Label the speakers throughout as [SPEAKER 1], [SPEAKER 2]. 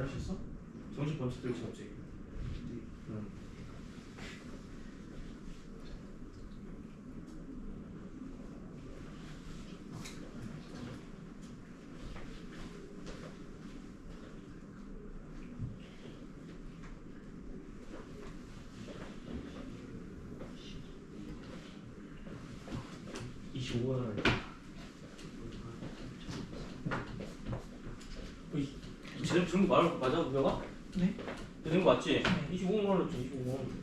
[SPEAKER 1] 잘할 수 있어? 정신 번쩍 들지 갑자기. 응. 이십오 원 제대로 들은 거 말, 맞아, 우혁아?
[SPEAKER 2] 네.
[SPEAKER 1] 들은 거 맞지? 25만 원이었지, 25만 원.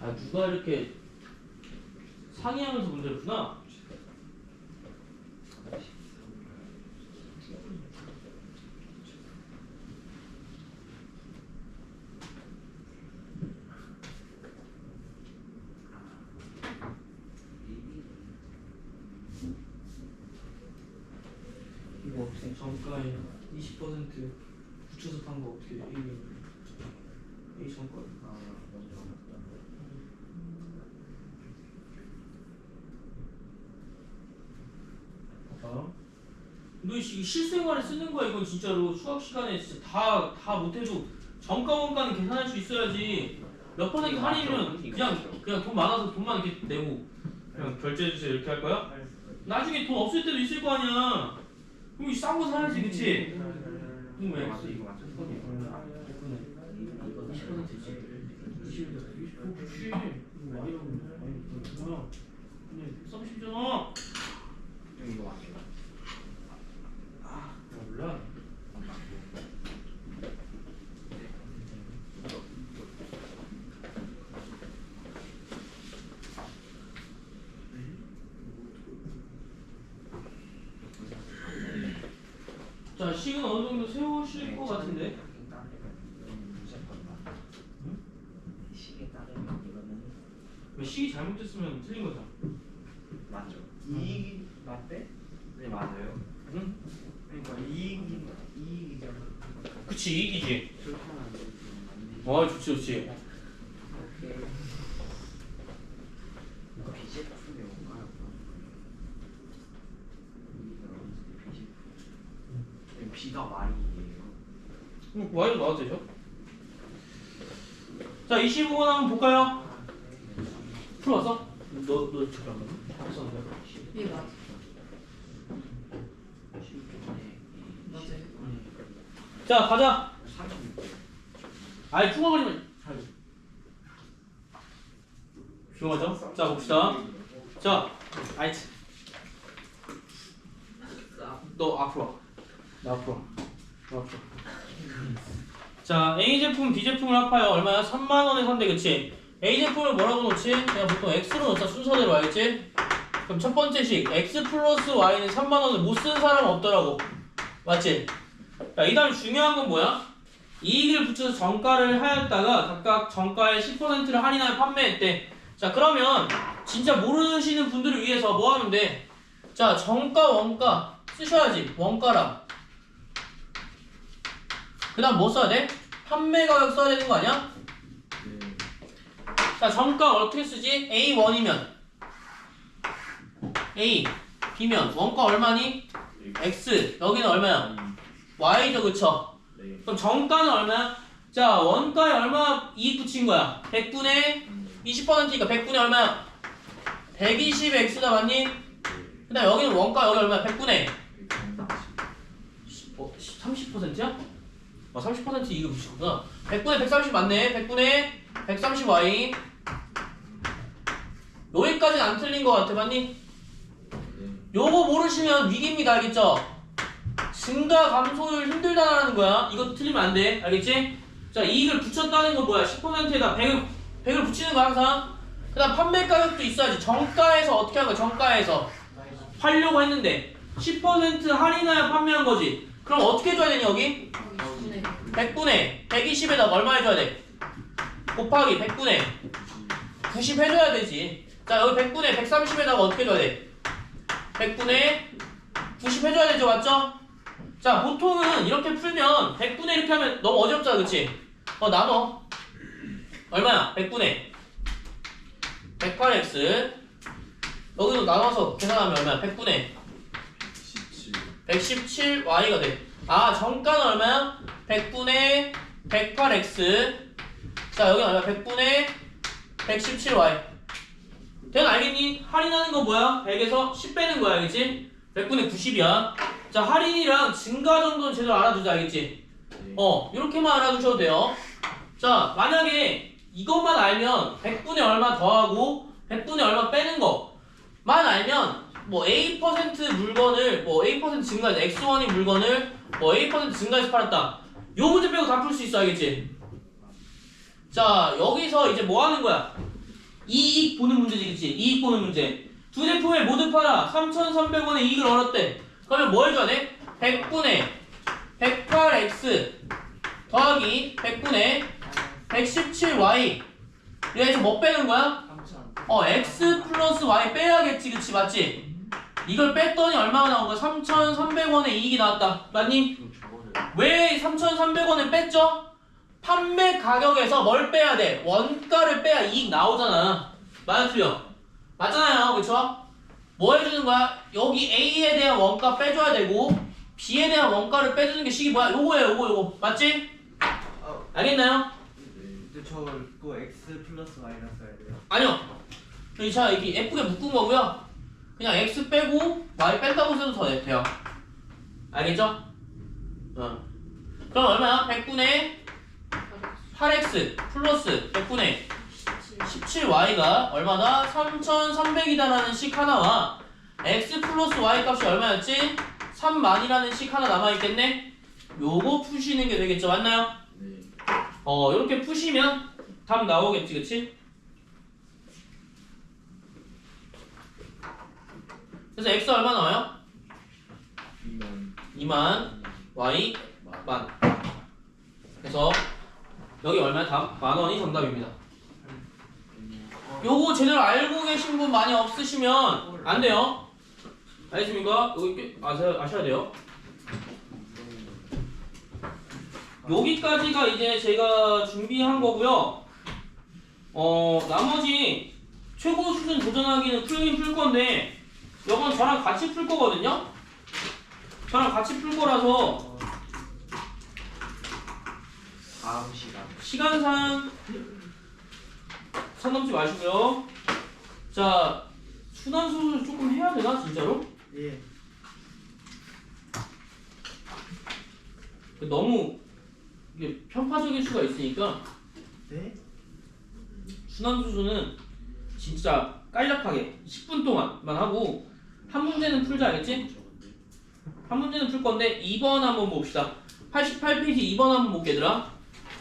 [SPEAKER 1] 아, 누가 이렇게 상의하면서 문제를 푸나? 어떻게 정가에 20% 붙여서 판거 어떻게 A A 정가? 봐봐. 너 시- 실생활에 쓰는 거야 이건 진짜로 수학 시간에 진짜 다 다 못해도 정가 원가는 계산할 수 있어야지 몇 퍼센트 할인이면 그냥 그냥 돈 많아서 돈만 이렇게 내고 그냥 결제해 주세요 이렇게 할 거야? 나중에 돈 없을 때도 있을 거 아니야. 그럼 싼거 사야지 그치? 그럼 왜?
[SPEAKER 3] 맞아 이거 맞죠?
[SPEAKER 1] 이거 20%지. 20%지. 그치. 많이? 근데 30잖아.
[SPEAKER 3] 이거 맞죠?
[SPEAKER 1] 몰라. 자, 식은 어느 정도 세우실 것 같은데. 응?
[SPEAKER 3] 시계 따르면 이거는
[SPEAKER 1] 왜 식이 잘못됐으면 틀린 거잖아.
[SPEAKER 3] 맞죠? 이익이 맞대? 네 맞아요.
[SPEAKER 1] 응?
[SPEAKER 3] 그러니까 이익이 이익이잖아.
[SPEAKER 1] 그치, 이기지.
[SPEAKER 3] 그렇게 하면 안 되지. 맞네.
[SPEAKER 1] 와, 좋지, 좋지.
[SPEAKER 3] 오케이. 이거 비제 푸는 게 뭔가요? 이익을 얻을 때 비제 푸. 비가 말이에요.
[SPEAKER 1] 그럼 Y도 나와도 되죠? 자, 25번 한번 볼까요? 풀어봤어? 너, 너 잠깐만. 했었는데.
[SPEAKER 2] 예 맞아. 맞아요.
[SPEAKER 1] 자, 가자.
[SPEAKER 3] 36개.
[SPEAKER 1] 아이, 중얼거리면. 조용하죠? 자, 봅시다. 자, 아이. 너 앞으로 와. 나 앞으로 와. 너 앞으로 와. 자, A 제품, B 제품을 합하여 얼마야? 3만 원에 산대, 그치? A 제품을 뭐라고 놓지? 그냥 보통 X로 놓자, 순서대로 알겠지? 그럼 첫 번째 식, X 플러스 Y는 3만 원을 못 쓴 사람 없더라고. 맞지? 자, 이 다음 중요한 건 뭐야? 이익을 붙여서 정가를 하였다가 각각 정가의 10%를 할인하여 판매했대. 자, 그러면 진짜 모르시는 분들을 위해서 뭐 하면 돼? 자, 정가, 원가 쓰셔야지. 원가랑. 그 다음 뭐 써야 돼? 판매 가격 써야 되는 거 아니야?
[SPEAKER 3] 네.
[SPEAKER 1] 자, 정가 어떻게 쓰지? A1이면 A, B면 원가 얼마니? X, 여기는 얼마야? Y죠, 그쵸?
[SPEAKER 3] 네.
[SPEAKER 1] 그럼 정가는 얼마야? 자, 원가에 얼마 이익 붙인 거야? 100분의 20%니까 100분의 얼마야? 120x다 맞니? 그 다음 여기는 원가 여기 얼마야? 100분의 어, 30%야? 어, 30% 이익을 붙이구나. 100분의 130 맞네. 100분의 130y 여기까지는 안 틀린 거 같아 맞니? 요거 모르시면 위기입니다 알겠죠? 증가 감소율 힘들다라는 거야. 이거 틀리면 안 돼. 알겠지? 자 이익을 붙였다는 건 뭐야? 10%에다 100을 100을 붙이는 거 항상. 그 다음 판매 가격도 있어야지. 정가에서 어떻게 한 거야? 정가에서. 팔려고 했는데 10% 할인하여 판매한 거지. 그럼 어떻게 해줘야 되니 여기?
[SPEAKER 2] 네.
[SPEAKER 1] 100분의 120에다가 얼마 해줘야 돼? 곱하기 100분의 90 해줘야 되지 자 여기 100분의 130에다가 어떻게 해줘야 돼? 100분의 90 해줘야 되죠 맞죠? 자 보통은 이렇게 풀면 100분의 이렇게 하면 너무 어렵잖아 그치? 어 나눠 얼마야? 100분의 108x 여기도 나눠서 계산하면 얼마야? 100분의
[SPEAKER 3] 17
[SPEAKER 1] 117y가 돼. 아, 정가는 얼마야? 100분의 108x. 자, 여기 얼마? 100분의 117y. 대현 알겠니? 할인하는 건 뭐야? 100에서 10 빼는 거야, 알겠지? 100분의 90이야. 자, 할인이랑 증가 정도는 제대로 알아두자, 알겠지?
[SPEAKER 3] 네.
[SPEAKER 1] 어, 이렇게만 알아두셔도 돼요. 자, 만약에 이것만 알면 100분의 얼마 더하고 100분의 얼마 빼는 거만 알면 뭐 A% 물건을 뭐 A% 증가해서 X1이 물건을 뭐 A% 증가해서 팔았다. 요 문제 빼고 다 풀 수 있어, 알겠지? 자, 여기서 이제 뭐 하는 거야? 이익 보는 문제지, 그치? 이익 보는 문제. 두 제품을 모두 팔아. 3,300원의 이익을 얻었대. 그러면 뭐 해줘야 돼? 100분의 108x 더하기 100분의 117y 여기서 뭐 빼는 거야?
[SPEAKER 2] 3천
[SPEAKER 1] 어 x 플러스 y 빼야겠지 그치 맞지? 이걸 뺐더니 얼마가 나온 거야? 3,300원의 이익이 나왔다 맞니? 왜 3,300원을 뺐죠? 판매 가격에서 뭘 빼야 돼? 원가를 빼야 이익 나오잖아 맞아 틀려? 맞잖아요 그쵸? 뭐 해주는 거야? 여기 A에 대한 원가 빼줘야 되고 B에 대한 원가를 빼주는 게 식이 뭐야? 요거예요 요거 요거 맞지?
[SPEAKER 2] 어,
[SPEAKER 1] 알겠나요?
[SPEAKER 2] 근데 저 그거 x 플러스 마이너스 해야 돼요?
[SPEAKER 1] 아니요. 자 이렇게 예쁘게 묶은 거고요. 그냥 x 빼고 y 뺀다고 써도 더 돼요. 알겠죠? 어. 그럼 얼마야? 100분의 8x 플러스 100분의 17y가 얼마다? 3,300이다라는 식 하나와 x 플러스 y 값이 얼마였지? 3만이라는 식 하나 남아있겠네? 요거 푸시는 게 되겠죠? 맞나요?
[SPEAKER 3] 네
[SPEAKER 1] 어, 이렇게 푸시면 답 나오겠지, 그치? 그래서 x 얼마 나와요?
[SPEAKER 3] 2만
[SPEAKER 1] 2만, y 만. 그래서 여기 얼마야? 답? 만 원이 정답입니다. 요거 제대로 알고 계신 분 많이 없으시면 안 돼요. 알겠습니까? 여기 아셔, 아셔야 돼요. 여기까지가 이제 제가 준비한 거고요. 어 나머지 최고 수준 도전하기는 풀긴 풀 건데 이건 저랑 같이 풀 거거든요. 저랑 같이 풀 거라서
[SPEAKER 3] 다음 시간
[SPEAKER 1] 시간상 선 넘지 마시고요. 자 순환 수술 조금 해야 되나 진짜로?
[SPEAKER 2] 예
[SPEAKER 1] 너무 이게 편파적일 수가 있으니까
[SPEAKER 2] 네?
[SPEAKER 1] 순환수수는 진짜 깔짝하게 10분 동안만 하고 한 문제는 풀자 알겠지? 한 문제는 풀 건데 2번 한번 봅시다. 88페이지 2번 한번 볼게 얘들아.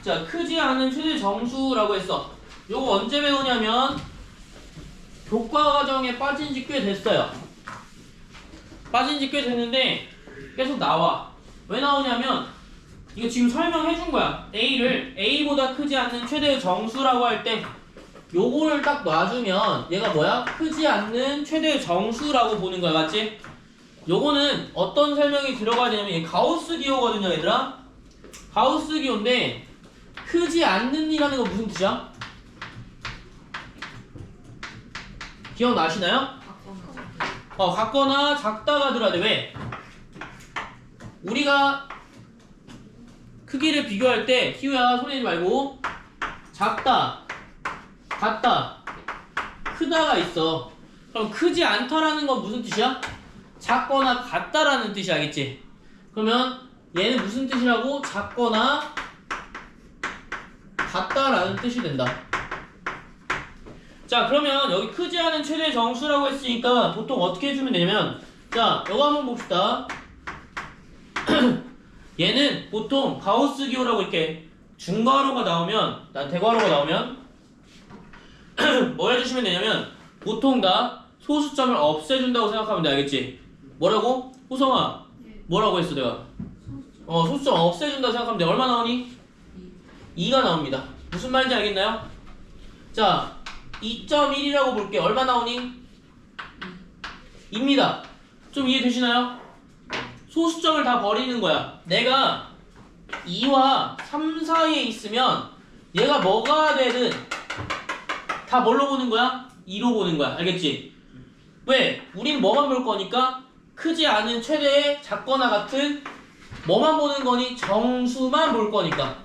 [SPEAKER 1] 자 크지 않은 최대 정수라고 했어. 요거 언제 배우냐면 교과 과정에 빠진 지 꽤 됐어요. 빠진 지 꽤 됐는데 계속 나와. 왜 나오냐면 이거 지금 설명해 준 거야. A를 A보다 크지 않는 최대의 정수라고 할 때 요거를 딱 놔주면 얘가 뭐야? 크지 않는 최대의 정수라고 보는 거야. 맞지? 요거는 어떤 설명이 들어가야 되냐면 얘 가우스 기호거든요 얘들아 가우스 기호인데 크지 않는 이라는 건 무슨 뜻이야? 기억나시나요? 어 같거나 작다가 들어야 돼 왜? 우리가 크기를 비교할 때 키우야 소리 내지 말고 작다 같다 크다가 있어 그럼 크지 않다라는 건 무슨 뜻이야? 작거나 같다라는 뜻이 알겠지? 그러면 얘는 무슨 뜻이라고? 작거나 같다라는 뜻이 된다 자 그러면 여기 크지 않은 최대 정수라고 했으니까 보통 어떻게 해주면 되냐면 자 이거 한번 봅시다 얘는 보통 가우스 기호라고 이렇게 중괄호가 나오면 난 대괄호가 나오면 뭐 해주시면 되냐면 보통 다 소수점을 없애준다고 생각하면 돼 알겠지? 뭐라고? 호성아 뭐라고 했어 내가? 어 소수점 없애준다고 생각하면 돼 얼마 나오니? 2가 나옵니다 무슨 말인지 알겠나요? 자 2.1이라고 볼게 얼마 나오니? 2입니다 좀 이해되시나요? 소수점을 다 버리는 거야. 내가 2와 3 사이에 있으면 얘가 뭐가 되든 다 뭘로 보는 거야? 2로 보는 거야. 알겠지? 왜? 우린 뭐만 볼 거니까 크지 않은 최대의 작거나 같은 뭐만 보는 거니 정수만 볼 거니까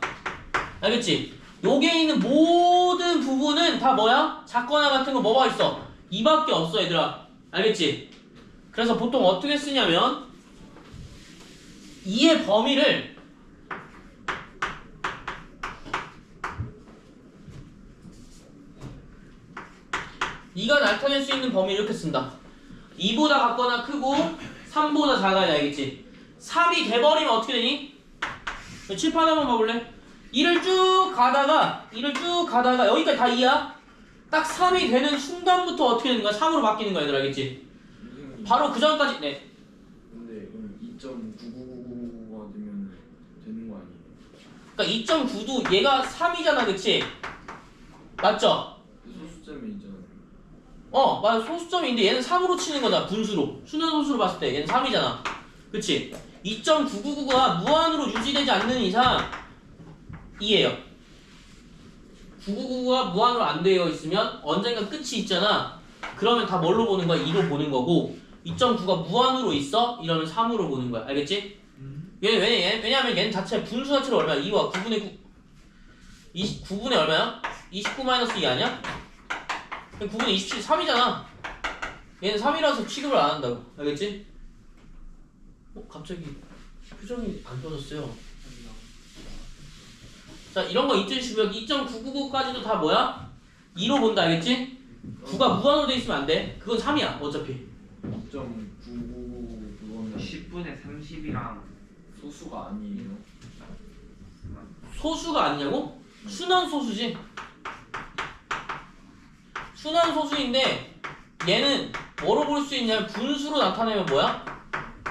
[SPEAKER 1] 알겠지? 여기에 있는 모든 부분은 다 뭐야? 작거나 같은 거 뭐가 있어? 이밖에 없어 얘들아 알겠지? 그래서 보통 어떻게 쓰냐면 이의 범위를 이가 나타낼 수 있는 범위 이렇게 쓴다 2보다 같거나 크고 3보다 작아야 알겠지? 3이 돼버리면 어떻게 되니? 칠판 한번 봐볼래? 2를 쭉 가다가 2를 쭉 가다가 여기까지 다 2야? 딱 3이 되는 순간부터 어떻게 되는 거야? 3으로 바뀌는 거야 얘들 알겠지? 바로 그 전까지 네
[SPEAKER 3] 근데 그럼 2.99999가 되면 되는 거 아니에요?
[SPEAKER 1] 그러니까 2.9도 얘가 3이잖아 그치? 맞죠? 어 맞아 소수점인데 얘는 3으로 치는 거다 분수로 순환 소수로 봤을 때 얘는 3이잖아 그치? 2.999가 무한으로 유지되지 않는 이상 2예요 999가 무한으로 안 되어 있으면 언젠가 끝이 있잖아 그러면 다 뭘로 보는 거야? 2로 보는 거고 2.9가 무한으로 있어? 이러면 3으로 보는 거야 알겠지? 얘, 왜, 얘, 왜냐면 얘는 자체 분수 자체로 얼마야? 2와 9분의 9 29분의 얼마야? 29-2 아니야? 9분의 27, 3이잖아. 얘는 3이라서 취급을 안 한다고. 알겠지? 어, 갑자기 표정이 안 좋아졌어요. 자, 이런 거 있듯이 2.999까지도 다 뭐야? 2로 본다, 알겠지? 9가 무한으로 돼 있으면 안 돼. 그건 3이야, 어차피.
[SPEAKER 3] 2.999 그거는
[SPEAKER 2] 10분의 30이랑
[SPEAKER 3] 소수가 아니에요.
[SPEAKER 1] 소수가 아니냐고? 순환 소수지. 순환 소수인데 얘는 뭐로 볼 수 있냐면 분수로 나타내면 뭐야?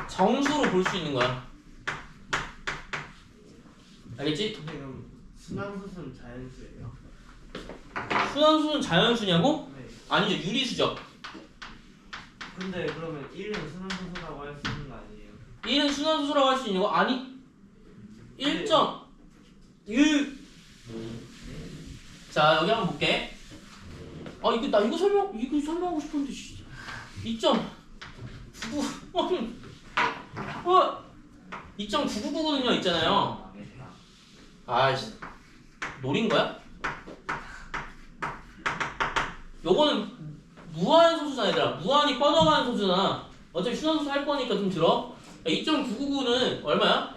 [SPEAKER 1] 정수로 볼 수 있는 거야. 알겠지?
[SPEAKER 2] 선생님 순환수는 자연수예요.
[SPEAKER 1] 순환수는 자연수냐고?
[SPEAKER 2] 네.
[SPEAKER 1] 아니죠 유리수죠.
[SPEAKER 2] 근데 그러면 1은 순환수라고 할 수 있는 거 아니에요?
[SPEAKER 1] 1은 순환수라고 할 수 있는 거 아니? 1.1자 여기 한번 볼게. 아 이거 나 이거 설명 이거 설명하고 싶은데 2.99 어 2.999거든요 있잖아요. 아이씨 노린 거야? 요거는 무한 소수잖아 얘들아 무한이 뻗어가는 소수잖아 어차피 순환소수 할 거니까 좀 들어 2.999는 얼마야?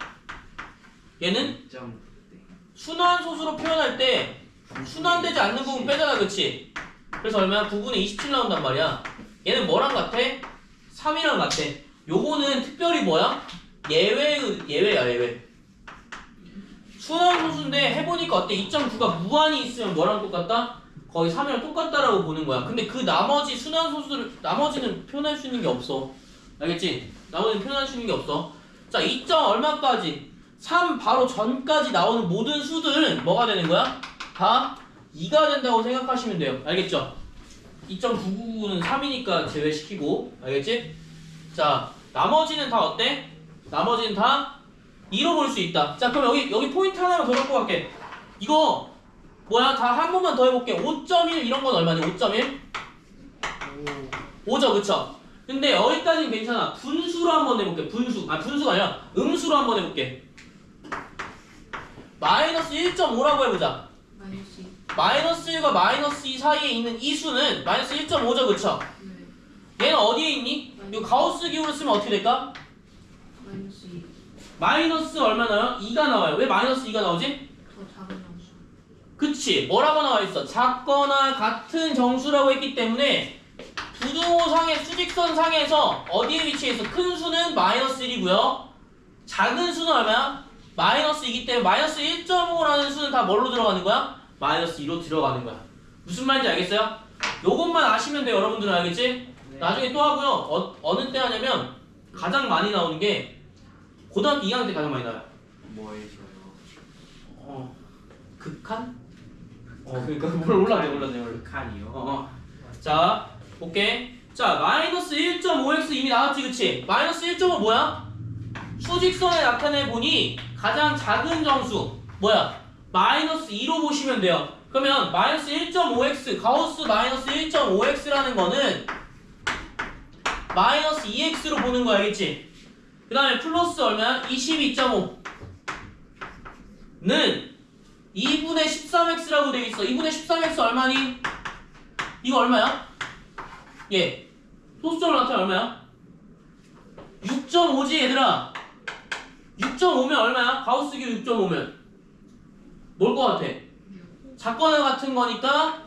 [SPEAKER 1] 얘는
[SPEAKER 2] 2점
[SPEAKER 1] 순환소수로 표현할 때 순환되지 않는 부분 빼잖아 그치? 그래서 얼마야? 9분의 27 나온단 말이야 얘는 뭐랑 같아? 3이랑 같아 요거는 특별히 뭐야? 예외, 예외야 예외 순환 소수인데 해보니까 어때? 2.9가 무한이 있으면 뭐랑 똑같다? 거의 3이랑 똑같다라고 보는 거야 근데 그 나머지 순환 소수를 나머지는 표현할 수 있는 게 없어 알겠지? 나머지는 표현할 수 있는 게 없어 자 2. 얼마까지? 3 바로 전까지 나오는 모든 수들은 뭐가 되는 거야? 다 2가 된다고 생각하시면 돼요. 알겠죠? 2.999는 3이니까 제외시키고 알겠지? 자 나머지는 다 어때? 나머지는 다 2로 볼수 있다. 자 그럼 여기 여기 포인트 하나만 더 넣고 갈게. 이거 뭐야? 다 한 번만 더 해볼게. 5.1 이런 건 얼마니? 5.1? 5죠 그쵸? 근데 여기까지는 괜찮아. 분수로 한번 해볼게. 분수. 아 분수가 아니라 음수로 한번 해볼게. 마이너스 1.5라고 해보자.
[SPEAKER 4] 마이너스 이.
[SPEAKER 1] 마이너스 1과 마이너스 2 사이에 있는 이 수는 마이너스 1.5죠 그쵸?
[SPEAKER 4] 네.
[SPEAKER 1] 얘는 어디에 있니? 이 가우스 기호를 쓰면 어떻게 될까?
[SPEAKER 4] 마이너스 이.
[SPEAKER 1] 마이너스 얼마 나와요? 2가 나와요. 왜 마이너스 2가 나오지?
[SPEAKER 4] 더 작은 정수.
[SPEAKER 1] 그치 뭐라고 나와 있어? 작거나 같은 정수라고 했기 때문에 부등호상의 수직선 상에서 어디에 위치해 있어? 큰 수는 마이너스 1이고요 작은 수는 얼마야? 마이너스 2이기 때문에 마이너스 1.5라는 수는 다 뭘로 들어가는 거야? 마이너스 2로 들어가는 거야 무슨 말인지 알겠어요? 요것만 아시면 돼요 여러분들은 알겠지?
[SPEAKER 2] 네.
[SPEAKER 1] 나중에 또 하고요 어, 어느 때 하냐면 가장 많이 나오는 게 고등학교 2학년 때 가장 많이 나와요
[SPEAKER 2] 뭐예요?
[SPEAKER 1] 어 극한? 어 그러니까 뭘 몰랐네 몰랐네 몰랐네
[SPEAKER 2] 극한이요?
[SPEAKER 1] 어, 어. 자 볼게 자 마이너스 1.5x 이미 나왔지 그치? 마이너스 1.5 뭐야? 수직선에 나타내 보니 가장 작은 정수 뭐야? 마이너스 2로 보시면 돼요 그러면 마이너스 1.5x 가우스 마이너스 1.5x라는 거는 마이너스 2x로 보는 거 알겠지? 그 다음에 플러스 얼마야? 22.5는 2분의 13x라고 되어 있어 2분의 13x 얼마니? 이거 얼마야? 예 소수점을 나타내 얼마야? 6.5지 얘들아 6.5면 얼마야? 가우스기 6.5면 뭘 것 같아? 작거나 같은 거니까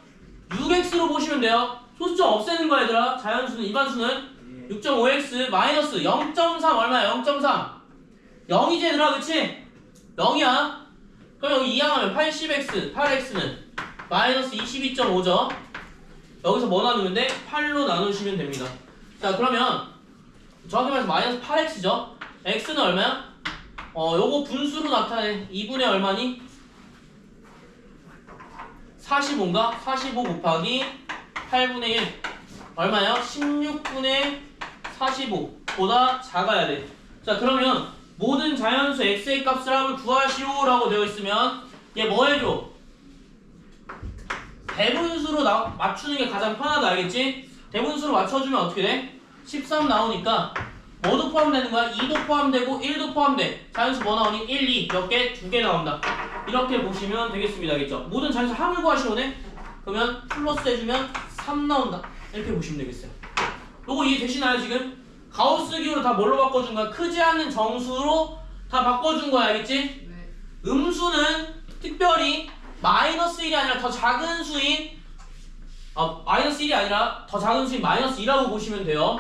[SPEAKER 1] 6x로 보시면 돼요 소수점 없애는 거야 얘들아 자연수는 일반수는
[SPEAKER 3] 예.
[SPEAKER 1] 6.5x 마이너스 0.3 얼마야? 0.3 0이지 얘들아 그치? 0이야 그럼 여기 이항하면 80x 8x는 마이너스 22.5죠 여기서 뭐 나누면 돼? 8로 나누시면 됩니다 자 그러면 정확히 말해서 마이너스 8x죠 x는 얼마야? 어 요거 분수로 나타내 2분의 얼마니? 45인가? 45 곱하기 8분의 1 얼마요? 16분의 45보다 작아야 돼. 자 그러면 모든 자연수 x의 값을 합을 구하시오라고 되어 있으면 얘 뭐 해줘? 대분수로 나, 맞추는 게 가장 편하다 알겠지? 대분수로 맞춰주면 어떻게 돼? 13 나오니까 뭐도 포함되는 거야? 2도 포함되고 1도 포함돼. 자연수 뭐 나오니? 1, 2 몇 개? 두 개 나온다. 이렇게 보시면 되겠습니다. 알겠죠? 모든 자연수 합을 구하시오네? 그러면 플러스 해주면 3 나온다. 이렇게 보시면 되겠어요. 요거 이해되시나요 지금? 가우스 기호로 다 뭘로 바꿔준 거야? 크지 않은 정수로 다 바꿔준 거야 알겠지?
[SPEAKER 4] 네.
[SPEAKER 1] 음수는 특별히 마이너스 1이 아니라 더 작은 수인 아 마이너스 1이 아니라 더 작은 수인 마이너스 2라고 보시면 돼요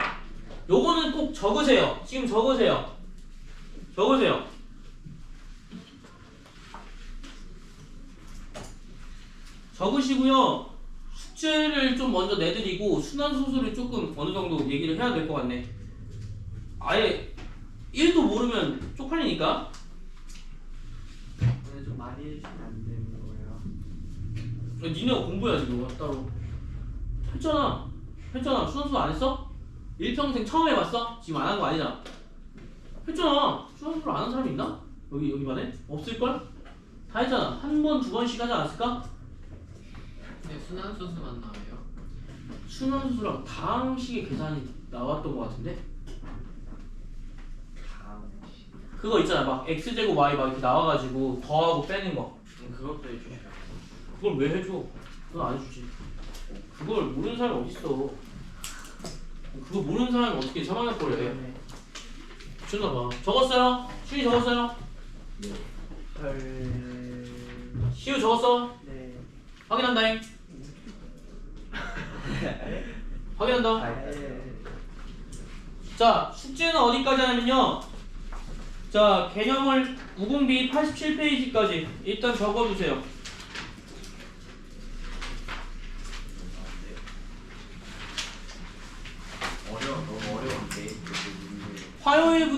[SPEAKER 1] 요거는 꼭 적으세요. 지금 적으세요. 적으세요. 적으시고요. 숙제를 좀 먼저 내드리고 순환소수를 조금 어느 정도 얘기를 해야 될 것 같네. 아예 1도 모르면 쪽팔리니까.
[SPEAKER 3] 근데 좀 많이 해주시면 안 되는 거예요.
[SPEAKER 1] 야, 니네가 공부해야지 너. 따로. 했잖아. 했잖아. 수능수 안 했어? 일평생 처음 해봤어? 지금 안 한 거 아니잖아 했잖아 수능수를 안한 사람이 있나? 여기 여기 반에? 없을걸? 다 했잖아 한 번 두 번씩 하지 않았을까?
[SPEAKER 5] 네, 순환소수만 나와요.
[SPEAKER 1] 수능수랑 다항식의 계산이 나왔던 것 같은데
[SPEAKER 3] 다음 시.
[SPEAKER 1] 그거 있잖아 막 x제곱 y 막 이렇게 나와가지고 더하고 빼는 거
[SPEAKER 3] 그것도 해주셔야
[SPEAKER 1] 그걸 왜 해줘? 그건 안 해주지. 그걸 모르는 사람이 어딨어. 그거 모르는 사람이 어떻게 3학년 걸 해? 미쳤나봐. 적었어요? 시우 적었어요?
[SPEAKER 3] 헐.
[SPEAKER 1] 시우 적었어?
[SPEAKER 3] 네.
[SPEAKER 1] 확인한다잉. 확인한다.
[SPEAKER 3] 아, 네.
[SPEAKER 1] 자, 숙제는 어디까지 하냐면요. 자, 개념을 우공비 87페이지까지 일단 적어주세요.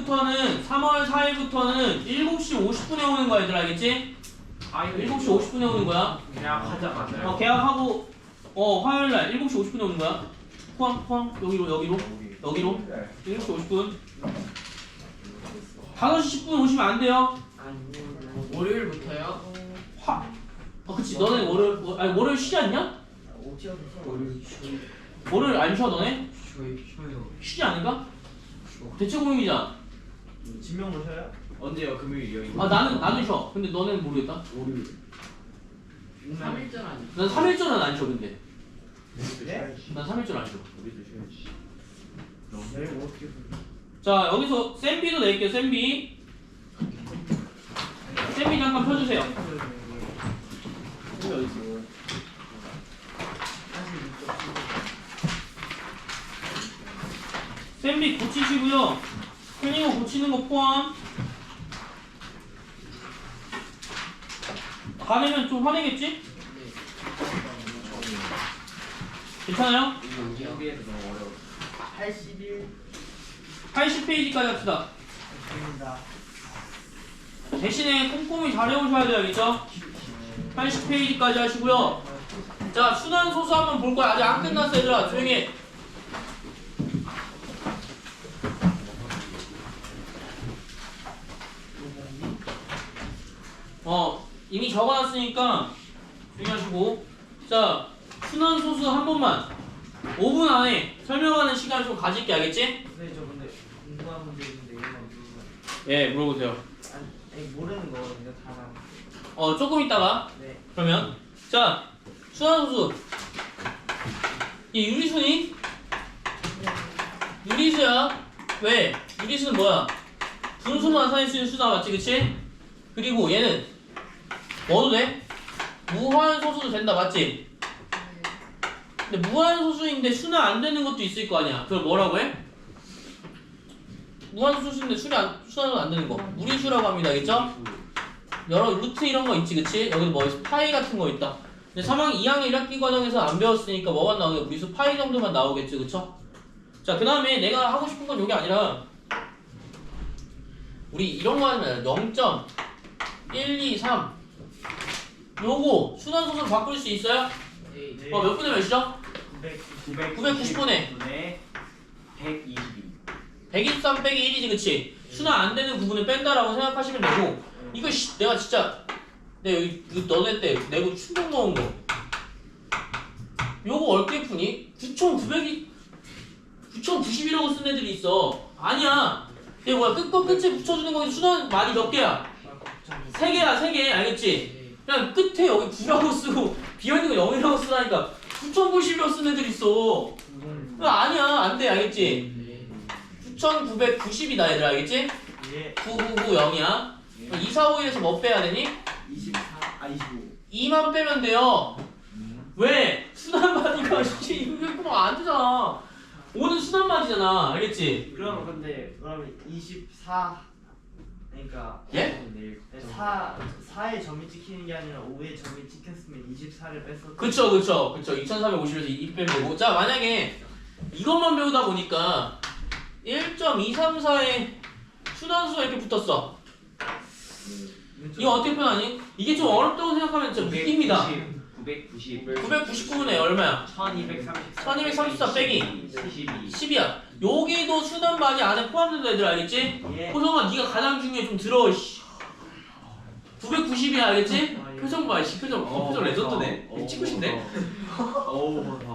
[SPEAKER 1] 4일부터는 3월 4일부터는 7시 50분에 오는 거야 얘들 알겠지?
[SPEAKER 3] 아,
[SPEAKER 1] 7시 50분에 오는 거야
[SPEAKER 3] 계약하자 맞아요.
[SPEAKER 1] 어, 계약하고 어 화요일날 7시 50분에 오는 거야 포항 포항 여기로 여기로 여기로 7시 50분 5시 10분 오시면 안 돼요
[SPEAKER 5] 월요일부터요?
[SPEAKER 1] 화 아, 그치 너네 월요일 월- 아니 월요일 쉬지 않냐? 월요일 안 쉬어 너네?
[SPEAKER 5] 쉬어요
[SPEAKER 1] 쉬지 않을까? 대체 공휴일이잖아
[SPEAKER 2] 진명 오셔요?
[SPEAKER 3] 언제요? 금요일이요?
[SPEAKER 1] 아 나는 나는 쉬어. 근데 너네는 모르겠다.
[SPEAKER 3] 월요일.
[SPEAKER 5] 3일절 아니에요?
[SPEAKER 1] 난 3일절은 안 쉬어 근데.
[SPEAKER 2] 네?
[SPEAKER 1] 난 3일절 안 쉬어.
[SPEAKER 3] 우리도 쉬어야지.
[SPEAKER 2] 내일 뭐 어떻게
[SPEAKER 1] 자 여기서 쌤비도 낼게요 쌤비. 쌤비 잠깐 펴주세요. 어디 있어? 쌤비 고치시고요. 팬이거 고치는 거 포함. 화내면 좀 화내겠지? 괜찮아요?
[SPEAKER 3] 여기에서 너무 어려워.
[SPEAKER 2] 81
[SPEAKER 1] 80페이지까지 합시다. 대신에 꼼꼼히 잘 해오셔야 돼요, 알겠죠? 80페이지까지 하시고요. 자, 순환 소수 한번 볼 거야. 아직 안 끝났어, 얘들아. 조용히 해. 어, 이미 적어놨으니까 조용히 하시고. 자, 순환 소수 한 번만. 5분 안에 설명하는 시간 좀 가질게 알겠지?
[SPEAKER 2] 근데 저 근데 궁금한 문제 있는데 이거만 물어봐요.
[SPEAKER 1] 예 물어보세요
[SPEAKER 2] 아니, 아니 모르는 거거든요 다만.
[SPEAKER 1] 어 조금 있다가
[SPEAKER 2] 네.
[SPEAKER 1] 그러면 자 수화소수 이 유리수니? 유리수야 왜? 유리수는 뭐야? 분수만 나타낼 수 있는 수다 맞지 그치? 그리고 얘는 뭐도 돼? 무한소수도 된다 맞지? 근데 무한소수인데 수는 안 되는 것도 있을 거 아니야 그걸 뭐라고 해? 무한소수인데 수는 안, 되는 거 무리수라고 합니다 알겠죠? 여러 루트 이런 거 있지 그치? 여기 뭐? 파이 같은 거 있다 근데 3학년 2학년 1학기 과정에서 안 배웠으니까 뭐만 나오게 무리수 파이 정도만 나오겠지 그쵸? 자그 다음에 내가 하고 싶은 건 이게 아니라 우리 이런 거 하면 0.123 요거 순환소수로 바꿀 수 있어요?
[SPEAKER 5] 네.
[SPEAKER 1] 어몇 분에 몇이죠?
[SPEAKER 2] 900.
[SPEAKER 1] 990분에
[SPEAKER 3] 900 122
[SPEAKER 1] 123 빼기 1이지 그치? 순환 안 되는 부분을 뺀다라고 생각하시면 되고 이거 씨, 내가 진짜 내가 여기 그 너네 때 내고 충동 넣은 거 요거 얼게 푸니? 9,900이 9,091이라고 쓴 애들이 있어 아니야 얘 뭐야 끝과 끝에 붙여주는 거에 순환 많이 몇 개야? 세 개야 세 개 알겠지?
[SPEAKER 5] 네.
[SPEAKER 1] 그냥 끝에 여기 9라고 쓰고 비어있는 거 0이라고 쓰라니까 9,091이라고 쓴 애들이 있어 그거 아니야 안 돼 알겠지?
[SPEAKER 5] 네.
[SPEAKER 1] 9,990이다 얘들 알겠지?
[SPEAKER 2] 예.
[SPEAKER 1] 999 0이야 2, 4, 5에서 뭐 빼야 되니?
[SPEAKER 3] 24 아 25
[SPEAKER 1] 2만 빼면 돼요
[SPEAKER 3] 음.
[SPEAKER 1] 왜? 수단마디가 씨 이거 안 되잖아 5는 수단마디잖아 알겠지?
[SPEAKER 2] 그럼 근데 그러면 24 그러니까
[SPEAKER 1] 예?
[SPEAKER 2] 4 4에 점이 찍히는 게 아니라 5에 점이 찍혔으면 24를 뺐었.
[SPEAKER 1] 그쵸 그쵸 그쵸 2450에서 2 빼면 되고 자 만약에 이것만 배우다 보니까 1.234에 순환수가 이렇게 붙었어 이거 어떻게 표현하니? 이게 좀 어렵다고 생각하면 진짜 믿깁니다
[SPEAKER 3] 990
[SPEAKER 1] 999분에 얼마야?
[SPEAKER 3] 1234
[SPEAKER 1] 1234 빼기
[SPEAKER 3] 12
[SPEAKER 1] 10이야 여기도 수단반이 안에 포함된다 얘들 알겠지?
[SPEAKER 2] 예.
[SPEAKER 1] 호성아 네가 가장 중요해 좀 들어 씨. 990이야 알겠지?
[SPEAKER 2] 아, 예.
[SPEAKER 1] 표정 봐 씨. 표정 어, 표정 레전드네
[SPEAKER 3] 어,
[SPEAKER 1] 찍고 싶네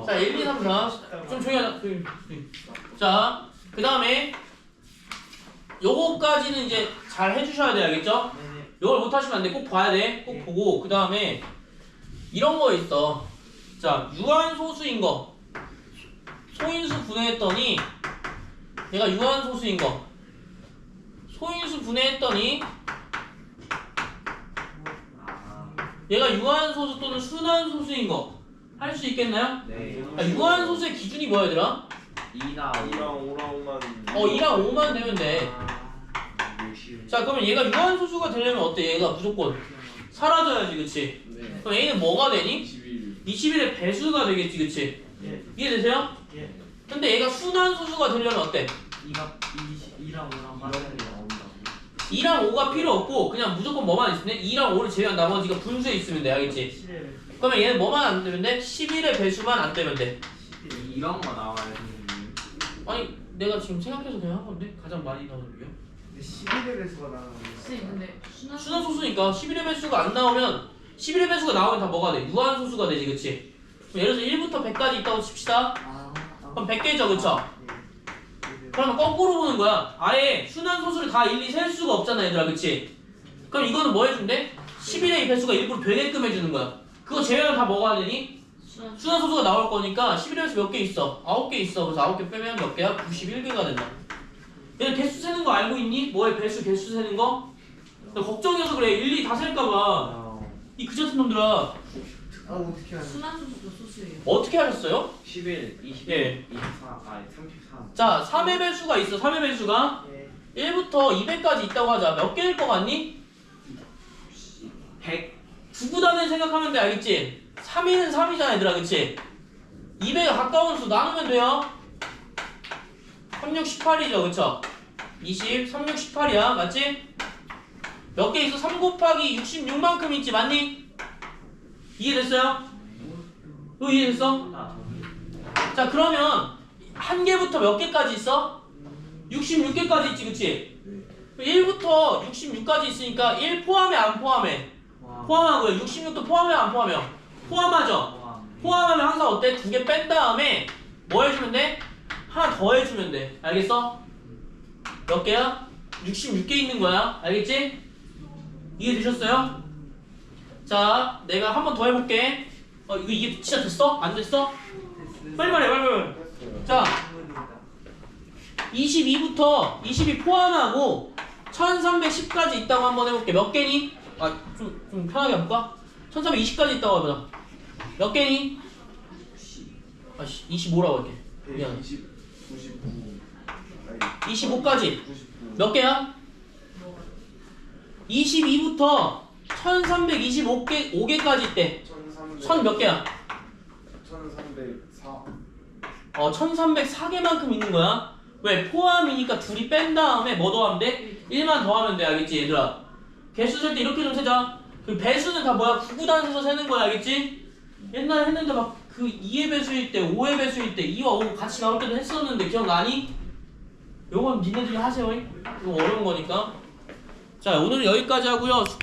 [SPEAKER 1] 오자 1, 2, 3, 4좀 조용히 하자 조용히, 조용히. 자, 그 다음에 요거까지는 이제 잘 해주셔야 돼 알겠죠?
[SPEAKER 2] 네네.
[SPEAKER 1] 요걸 못하시면 안돼꼭 봐야 돼꼭
[SPEAKER 2] 네.
[SPEAKER 1] 보고 그 다음에 이런 거 있어. 자 유한소수인 거. 소인수 분해했더니 얘가 유한소수인 거. 소인수 분해했더니
[SPEAKER 3] 아,
[SPEAKER 1] 얘가 유한소수 또는 순환소수인 거. 할 수 있겠나요?
[SPEAKER 3] 네.
[SPEAKER 1] 아, 유한소수의 기준이 뭐야 얘들아?
[SPEAKER 3] 2나
[SPEAKER 6] 2랑 5랑 5만.
[SPEAKER 1] 어 2랑 5만 되면 돼. 자 그러면 얘가 유한소수가 되려면 어때? 얘가 무조건. 사라져야지 그치?
[SPEAKER 5] 네.
[SPEAKER 1] 그럼 A는 뭐가 되니?
[SPEAKER 6] 21
[SPEAKER 1] 21의 배수가 되겠지 그치?
[SPEAKER 2] 예.
[SPEAKER 1] 이해되세요?
[SPEAKER 2] 예.
[SPEAKER 1] 근데 얘가 순환소수가 되려면 어때?
[SPEAKER 2] 2가 2 2랑 5랑 맞아야 나온다고.
[SPEAKER 1] 2랑 5가 필요 없고 그냥 무조건 뭐만 있으면 돼? 2랑 5를 제외한 나머지가 분수에 있으면 돼 알겠지?
[SPEAKER 2] 7에
[SPEAKER 1] 그러면 얘는 뭐만 안 되면 돼? 11의 배수만 안 되면 돼
[SPEAKER 2] 11.
[SPEAKER 3] 이런 거 나와요 선생님
[SPEAKER 1] 아니 내가 지금 생각해서 그냥 한 건데 가장 많이 나오는
[SPEAKER 2] 근데 11의 배수가 나오는 거.
[SPEAKER 4] 쌤 근데 순환
[SPEAKER 1] 순환소수니까 11의 배수가 안 나오면 11의 배수가 나오면 다 뭐가 돼? 유한소수가 되지 그치? 예를 들어서 1부터 100까지 있다고 칩시다
[SPEAKER 2] 아.
[SPEAKER 1] 그럼 100개죠 그쵸?
[SPEAKER 2] 예.
[SPEAKER 1] 그러면 거꾸로 보는 거야 아예 순환소수를 다 일일이 셀 수가 없잖아 얘들아 그치? 그럼 이거는 뭐 해준대? 11의 배수가 일부러 되게끔 해주는 거야 그거 제외하면 다 뭐가 되니?
[SPEAKER 4] 순환
[SPEAKER 1] 순환소수가 나올 거니까 11의 배수 몇개 있어? 9개 있어 그래서 9개 빼면 몇 개야? 91개가 된다 얘는 개수 세는 거 알고 있니? 뭐에 배수 개수 세는 거? 나 걱정이어서 그래 일일이 다 셀까봐
[SPEAKER 2] 아.
[SPEAKER 1] 이 그저튼 놈들아
[SPEAKER 2] 아 어떻게 하냐.
[SPEAKER 4] 순환소수도 소수예요.
[SPEAKER 1] 어떻게 하셨어요?
[SPEAKER 3] 11 20
[SPEAKER 1] 예.
[SPEAKER 3] 24아33
[SPEAKER 1] 자 3의 배수가 있어 3의 배수가
[SPEAKER 2] 예.
[SPEAKER 1] 1부터 200까지 있다고 하자 몇 개일 것 같니?
[SPEAKER 3] 100
[SPEAKER 1] 구구단을 생각하면 돼 알겠지? 3위는 3이잖아 얘들아 그치? 200에 가까운 수 나누면 돼요 36, 18이죠 그쵸? 20, 36, 18이야 맞지? 몇 개 있어? 3 곱하기 66만큼 있지 맞니? 이해됐어요? 너 이해됐어? 나자 그러면 한 개부터 몇 개까지 있어? 66개까지 있지 그치? 1부터 66까지 있으니까 1 포함해 안 포함해?
[SPEAKER 2] 와.
[SPEAKER 1] 포함하고요 66도 포함해 안 포함해요? 포함하죠? 포함하면 항상 어때? 두 개 뺀 다음에 뭐 해주면 돼? 하나 더 해주면 돼. 알겠어? 몇 개야? 66개 있는 거야. 알겠지? 이해되셨어요? 자, 내가 한 번 더 해볼게. 어, 이거 이게 진짜 됐어? 안 됐어? 빨리 말해, 빨리 말해. 자, 22부터 22 포함하고 1310까지 있다고 한번 해볼게. 몇 개니? 아, 좀, 좀 편하게 해볼까? 1320까지 있다고 해보자. 몇 개니? 아씨, 25라고 할게. 미안해.
[SPEAKER 6] 120, 99 아니
[SPEAKER 1] 25까지. 99몇 개야? 22부터 1325개, 5개까지 있대. 1300선몇 개야?
[SPEAKER 6] 1304
[SPEAKER 1] 어, 1304개만큼 있는 거야. 왜? 포함이니까 둘이 뺀 다음에 뭐 더하면 돼? 1만 더하면 돼. 알겠지, 얘들아? 개수 셀 때 이렇게 좀 세자. 그 배수는 다 뭐야? 구구단에서 세는 거야. 알겠지? 옛날에 했는데 막 그 2의 배수일 때, 5의 배수일 때 2와 5 같이 나올 때도 했었는데 기억나니? 요건 니네들이 하세요. 이거 어려운 거니까. 자, 오늘은 여기까지 하고요. 숙제